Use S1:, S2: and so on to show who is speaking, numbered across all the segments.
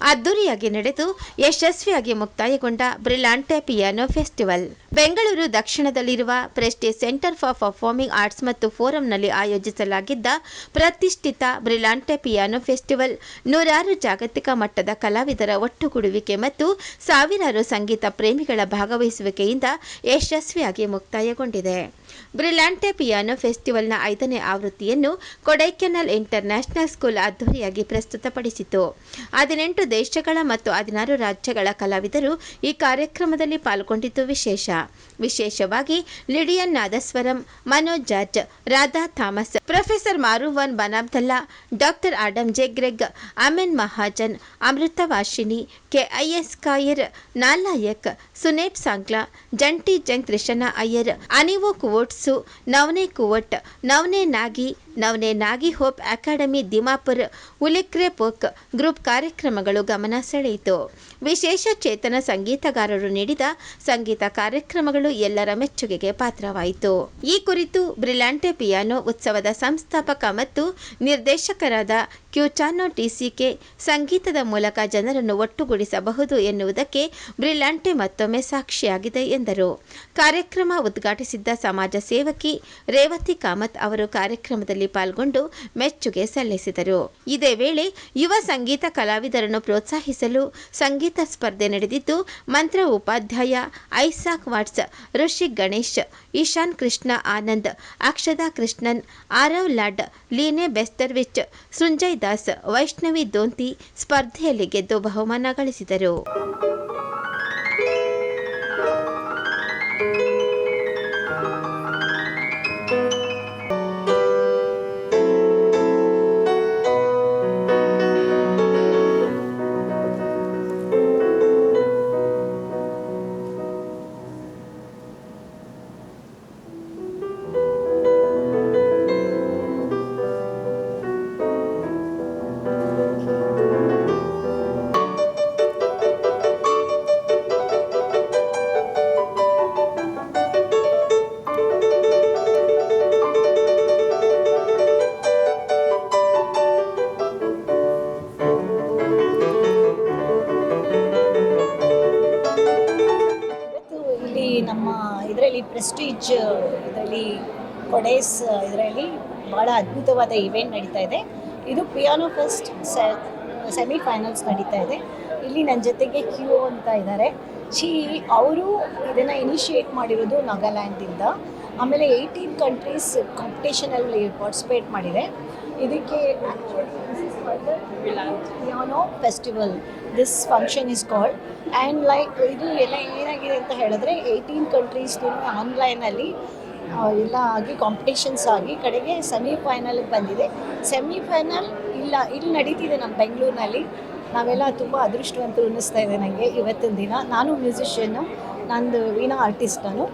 S1: ಅದ್ದೂರಿಯಾಗಿ ನಡೆದು ಯಶಸ್ವಿಯಾಗಿ ಮುಕ್ತಾಯಗೊಂಡ Brillante piano festival. Bengaluru ದಕ್ಷಿಣದಲ್ಲಿರುವ Prestige Centre for Performing Arts ಮತ್ತು ಫೋರಂನಲ್ಲಿ ಆಯೋಜಿಸಲಾಗಿದ್ದ ಪ್ರತಿಷ್ಠಿತ ಬ್ರಿಲಾಂಟೆ ಪಿಯಾನೋ ಫೆಸ್ಟಿವಲ್ ನೂರಾರು ಜಾಗತಿಕ ಮಟ್ಟದ ಕಲಾವಿದರ ಒಟ್ಟುಗೂಡುವಿಕೆ ಮತ್ತು ಸಾವಿರಾರು ಸಂಗೀತ ಪ್ರೇಮಿಗಳ ಭಾಗವಹಿಸುವಿಕೆಯಿಂದ ಯಶಸ್ವಿಯಾಗಿ ಮುಕ್ತಾಯಗೊಂಡಿದೆ. ಬ್ರಿಲಾಂಟೆ ಪಿಯಾನೋ ಫೆಸ್ಟಿವಲ್ನ ಐದನೇ ಆವೃತ್ತಿಯನ್ನು ಕೊಡೈಕೆನಲ್ ಇಂಟರ್ನ್ಯಾಷನಲ್ ಸ್ಕೂಲ್ ಅದ್ದೂರಿಯಾಗಿ ಪ್ರಸ್ತುತಪಡಿಸಿತು. ಹದಿನೆಂಟು ದೇಶಗಳ ಮತ್ತು ಹದಿನಾರು ರಾಜ್ಯಗಳ ಕಲಾವಿದರು ಈ ಕಾರ್ಯಕ್ರಮದಲ್ಲಿ ಪಾಲ್ಗೊಂಡಿದ್ದು ವಿಶೇಷ. ವಿಶೇಷವಾಗಿ Lydian Nadhaswaram, Manoj George, Radha Thomas, professor Marwan Benabdallah, doctor Adam J Greg, Aman Mahajan, Amrita Varshini KIS choir ನಾಲಾಯಕ್ ಸುನೇಪ್ ಸಾಂಗ್ಲಾ, ಜಂಟಿ ಜಂಗ್ ತ್ರಿಶನಾ ಅಯ್ಯರ್, ಅನಿವೋ ಕುವೋಟ್ಸು, ನವನೆ ಕುವಟ್, ನವನೆ ನಾಗಿ ನವನೆ ನಾಗಿ Hope academy Dimapur ಉಲಿಕ್ರೆ folk group ಕಾರ್ಯಕ್ರಮಗಳು ಗಮನ ಸೆಳೆಯಿತು. ವಿಶೇಷ ಚೇತನ ಸಂಗೀತಗಾರರು ನೀಡಿದ ಸಂಗೀತ ಕಾರ್ಯಕ್ರಮಗಳು ಎಲ್ಲರ ಮೆಚ್ಚುಗೆಗೆ ಪಾತ್ರವಾಯಿತು. ಈ ಕುರಿತು ಬ್ರಿಲಾಂಟೆ ಪಿಯಾನೋ ಉತ್ಸವದ ಸಂಸ್ಥಾಪಕ ಮತ್ತು ನಿರ್ದೇಶಕರಾದ ಕ್ಯೂಚಾನೋ ಟಿಸಿಕೆ ಸಂಗೀತದ ಮೂಲಕ ಜನರನ್ನು ಒಟ್ಟುಗೂಡಿಸಬಹುದು ಎನ್ನುವುದಕ್ಕೆ ಬ್ರಿಲಾಂಟೆ ಮತ್ತೊಮ್ಮೆ ಸಾಕ್ಷಿಯಾಗಿದೆ ಎಂದರು. ಕಾರ್ಯಕ್ರಮ ಉದ್ಘಾಟಿಸಿದ್ದ ಸಮಾಜ ಸೇವಕಿ ರೇವತಿ ಕಾಮತ್ ಅವರು ಕಾರ್ಯಕ್ರಮದಲ್ಲಿ ಪಾಲ್ಗೊಂಡು ಮೆಚ್ಚುಗೆ ಸಲ್ಲಿಸಿದರು. ಇದೇ ವೇಳೆ ಯುವ ಸಂಗೀತ ಕಲಾವಿದರನ್ನು ಪ್ರೋತ್ಸಾಹಿಸಲು ಸಂಗೀತ ಸ್ಪರ್ಧೆ ನಡೆದಿದ್ದು, ಮಂತ್ರ ಉಪಾಧ್ಯಾಯ ಐಸಾಕ್ ವಾಟ್ಸ್, ಋಷಿ ಗಣೇಶ್, ಈಶಾನ್ ಕೃಷ್ಣ ಆನಂದ್, ಅಕ್ಷತಾ ಕೃಷ್ಣನ್, ಆರವ್ ಲಾಡ್, ಲೀನೆ ಬೆಸ್ತರ್ವಿಚ್, ಸುಂಜಯ್ ದಾಸ್, ವೈಷ್ಣವಿ ದೋಂತಿ ಸ್ಪರ್ಧೆಯಲ್ಲಿ ಗೆದ್ದು ಬಹುಮಾನ ಗಳಿಸಿದರು.
S2: ಪ್ರೆಸ್ಟೀಜ್ ಇದರಲ್ಲಿ ಕೊಡೇಸ್ ಇದರಲ್ಲಿ ಭಾಳ ಅದ್ಭುತವಾದ ಇವೆಂಟ್ ನಡೀತಾ ಇದೆ. ಇದು ಪಿಯಾನೋ ಫೆಸ್ಟ್ ಸೆಮಿಫೈನಲ್ಸ್ ನಡೀತಾ ಇದೆ. ಇಲ್ಲಿ ನನ್ನ ಜೊತೆಗೆ ಕ್ಯೂ ಅಂತ ಇದ್ದಾರೆ ಶಿ ಅವರು ಇದನ್ನು ಇನಿಷಿಯೇಟ್ ಮಾಡಿರೋದು ನಾಗಾಲ್ಯಾಂಡಿಂದ ಆಮೇಲೆ ಏಯ್ಟೀನ್ ಕಂಟ್ರೀಸ್ ಕಾಂಪಿಟೇಷನಲ್ಲಿ ಪಾರ್ಟಿಸಿಪೇಟ್ ಮಾಡಿದೆ. ಇದಕ್ಕೆ piano festival this function is called and like ಇದು ಎಲ್ಲ ಏನಾಗಿದೆ ಅಂತ ಹೇಳಿದ್ರೆ ಏಯ್ಟೀನ್ ಕಂಟ್ರೀಸ್ದು ಆನ್ಲೈನಲ್ಲಿ ಎಲ್ಲ ಆಗಿ ಕಾಂಪಿಟೇಷನ್ಸ್ ಆಗಿ ಕಡೆಗೆ ಸೆಮಿಫೈನಲ್ಗೆ ಬಂದಿದೆ. ಸೆಮಿಫೈನಲ್ ಇಲ್ಲ, ಇಲ್ಲಿ ನಡೀತಿದೆ ನಮ್ಮ ಬೆಂಗಳೂರಿನಲ್ಲಿ. ನಾವೆಲ್ಲ ತುಂಬ ಅದೃಷ್ಟವಂತರು ಅನ್ನಿಸ್ತಾ ಇದೆ ನನಗೆ ಇವತ್ತಿನ ದಿನ. ನಾನು ಮ್ಯೂಸಿಷಿಯನ್ನು ನಂದು ವೀಣಾ ಆರ್ಟಿಸ್ಟ್ ನಾನು.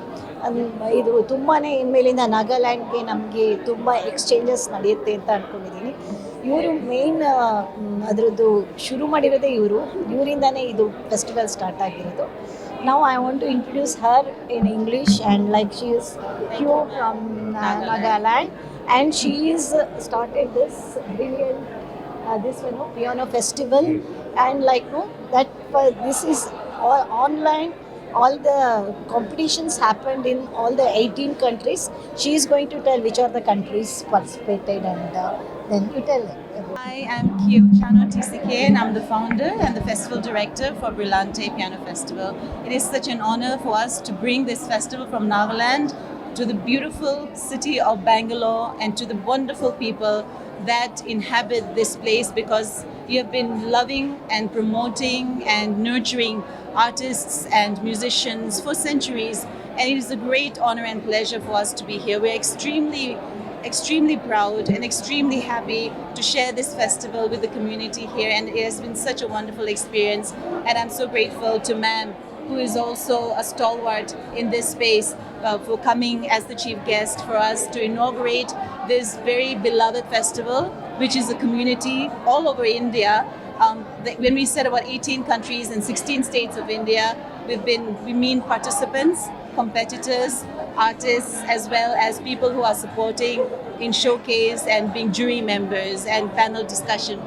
S2: ಇದು ತುಂಬಾ ಇನ್ಮೇಲಿಂದ ನಾಗಾಲ್ಯಾಂಡ್ಗೆ ನಮಗೆ ತುಂಬ ಎಕ್ಸ್ಚೇಂಜಸ್ ನಡೆಯುತ್ತೆ ಅಂತ ಅಂದ್ಕೊಂಡಿದ್ದೀನಿ ಇವರು ಮೇನ್ ಅದರದ್ದು ಶುರು ಮಾಡಿರೋದೇ ಇವರು. ಇವರಿಂದನೇ ಇದು ಫೆಸ್ಟಿವಲ್ ಸ್ಟಾರ್ಟ್ ಆಗಿರೋದು. ನಾವು I want to introduce her in English and like she is pure from Nagaland and she is started this brilliant this this piano festival and festival, and like this that online all the competitions happened in all the 18 countries. She is going to tell which are the countries participated, and uh, then you tell.
S3: Hi, I'm Kyo Chano TCK and I'm the founder and the festival director for Brillante Piano Festival. It is such an honor for us to bring this festival from Nagaland to the beautiful city of Bangalore and to the wonderful people that inhabit this place because you have been loving and promoting and nurturing artists and musicians for centuries and it is a great honor and pleasure for us to be here. We're extremely extremely proud and extremely happy to share this festival with the community here and it has been such a wonderful experience and I'm so grateful to ma'am who is also a stalwart in this space uh, for coming as the chief guest for us to inaugurate this very beloved festival which is a community all over India um, th- when we said about 18 countries and 16 states of India, we've been we mean participants, competitors, artists, as well as people who are supporting in showcase and being jury members and panel discussion.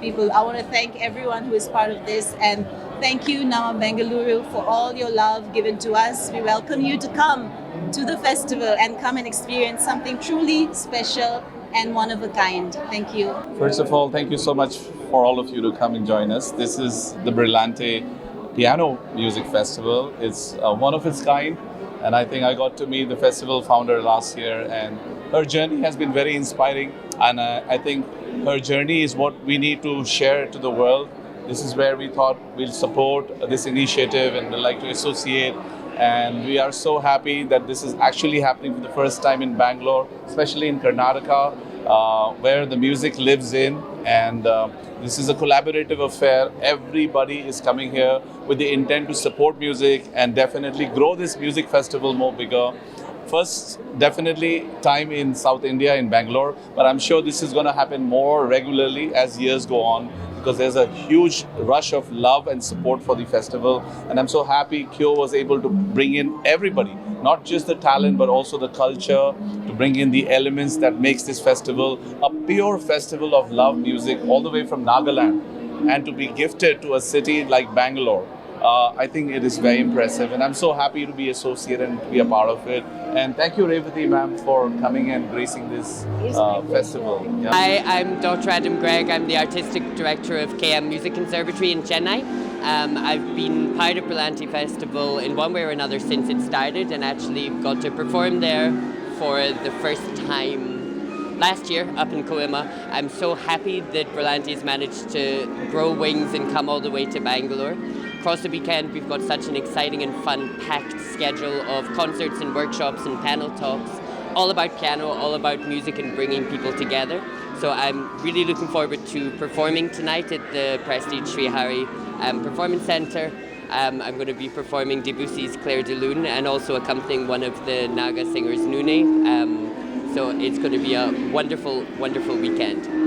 S3: people. I want to thank everyone who is part of this and thank you, Nama Bengaluru, for all your love given to us. We welcome you to come to the festival and come and experience something truly special and one of a kind. Thank you.
S4: First of all, thank you so much for all of you to come and join us. This is the Brillante Piano Music Festival. It's uh, one of its kind, and I think I got to meet the festival founder last year, and her journey has been very inspiring. And uh, I think her journey is what we need to share to the world. This is where we thought we'll support this initiative and like to associate. And we are so happy that this is actually happening for the first time in Bangalore, especially in Karnataka, uh, where the music lives in. And uh, this is a collaborative affair. Everybody is coming here with the intent to support music and definitely grow this music festival more bigger. First, definitely time in South India, in Bangalore, but I'm sure this is going to happen more regularly as years go on because there's a huge rush of love and support for the festival. And I'm so happy Kyo was able to bring in everybody, not just the talent, but also the culture, to bring in the elements that makes this festival a pure festival of love music all the way from Nagaland. And to be gifted to a city like Bangalore uh, I think it is very impressive, and I'm so happy to be associated and to be a part of it. And thank you, Revati ma'am, for coming and gracing this uh, festival. Yeah.
S5: Hi, I'm Dr. Adam Gregg. I'm the Artistic Director of KM Music Conservatory in Chennai. Um, I've been part of Brillante Festival in one way or another since it started and actually got to perform there for the first time last year up in Koima. I'm so happy that Brillante's managed to grow wings and come all the way to Bangalore. Across the weekend, we've got such an exciting and fun packed schedule of concerts and workshops and panel talks all about piano, all about music and bringing people together. So I'm really looking forward to performing tonight at the Prestige Sri Hari um, Performance Centre. Um, I'm going to be performing Debussy's Claire de Lune and also accompanying one of the Naga singers, Nune. Um, so it's going to be a wonderful, wonderful weekend.